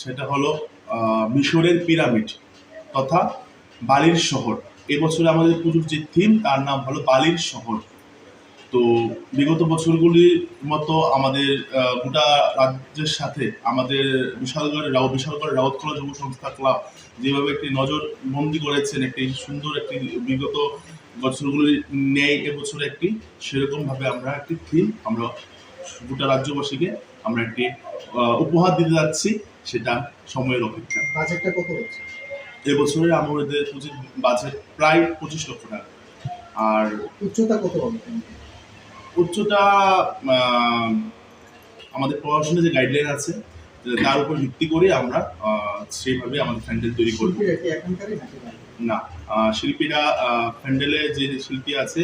সেটা হলো মিশরের পিরামিড তথা বালির শহর। এবছরে আমাদের পুজোর যে থিম তার নাম হলো বালির শহর। তো বিগত বছরগুলির মতো আমাদের গোটা রাজ্যের সাথে আমাদের বিশালগড়, রাও, বিশালগড় রাউতকলা যুব সংস্থা ক্লাব যেভাবে একটি নজর বন্দি করেছেন, একটি সুন্দর একটি বিগত বছরগুলির নেই এবছরে একটি সেরকমভাবে আমরা একটি থিম আমরা গোটা রাজ্যবাসীকে আমরা একটি উপহার দিতে যাচ্ছি সেটা সময়ের অপেক্ষা। বাজেটটা কত হচ্ছে? এবছরে আমাদের পুঁজির বাজেট প্রায় পঁচিশ লক্ষ টাকা। আর উচ্চতা কত হবে? উচ্চতা আমাদের প্রশাসনের যে গাইডলাইন আছে তার উপর ভিত্তি করে আমরা আহ, সেইভাবে আমাদের প্যান্ডেল তৈরি করব। না? শিল্পীরা প্যান্ডেলে যে শিল্পী আছে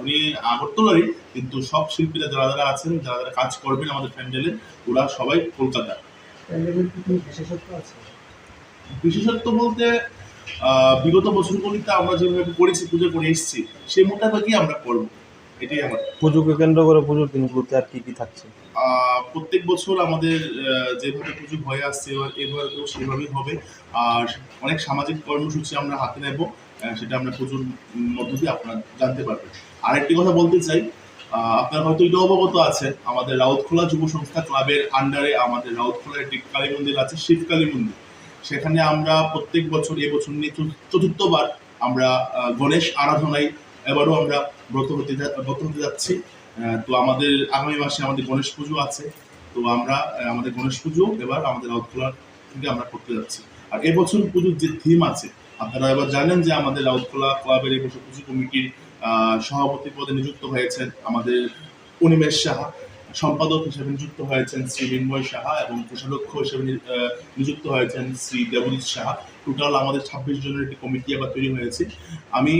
উনি আগরতলারই কিন্তু সব শিল্পীরা যারা যারা আছেন যারা যারা কাজ করবেন আমাদের প্যান্ডেলে ওরা সবাই কলকাতা। প্যান্ডেলের কি কোনো বিশেষত্ব বলতে আহ, বিগত বছরগুলিতে আমরা যেভাবে করেছি পুজো করে এসেছি সেই মোটামুটি আমরা করব। এটাই আমার। পুজোকে কেন্দ্র করে পুজোর দিনগুলোতে আর কি কি থাকছে? প্রত্যেক বছর আমাদের যেভাবে পুজো হয়ে আসছে এবার এবারেও সেভাবেই হবে। আর অনেক সামাজিক কর্মসূচি আমরা হাতে নেব সেটা আমরা পুজোর মধ্য দিয়ে আপনারা জানতে পারবেন। আরেকটি কথা বলতে চাই আপনার হয়তো এটা অবগত আছে আমাদের রাউতখোলা যুব সংস্থা ক্লাবের আন্ডারে আমাদের রাউতখোলা একটি কালী মন্দির আছে শিব কালী মন্দির। সেখানে আমরা প্রত্যেক বছর এবছর নিয়ে চতুর্থবার আমরা গণেশ আরাধনায় এবারও আমরা ব্রত হতে ব্রত হতে যাচ্ছি। তো আমাদের আগামী মাসে আমাদের গণেশ পুজো আছে। তো আমরা আমাদের গণেশ পুজো এবার আমাদের রাউতখোলার থেকে আমরা করতে যাচ্ছি। আর এবছর পুজোর যে থিম আছে, আপনারা এবার জানেন যে আমাদের রাউতখোলা ক্লাবের এবছর পুজো কমিটির সভাপতি পদে নিযুক্ত হয়েছেন আমাদের অনিমেষ সাহা। সম্পাদক হিসেবে নিযুক্ত হয়েছেন শ্রী মৃন্ময় সাহা এবং কোষাধ্যক্ষ হিসেবে নিযুক্ত হয়েছেন শ্রী দেবজিৎ সাহা। টোটাল আমাদের ছাব্বিশ জনের একটি কমিটি আবার তৈরি হয়েছে। আমি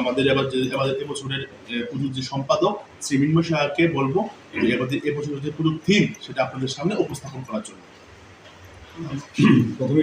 আমাদের এবার যে আমাদের এবছরের পুজোর যে সম্পাদক শ্রী মৃন্ময় সাহাকে বলব, যে এবার এবছরের যে পুজোর থিম সেটা আপনাদের সামনে উপস্থাপন করার জন্য। প্রথমে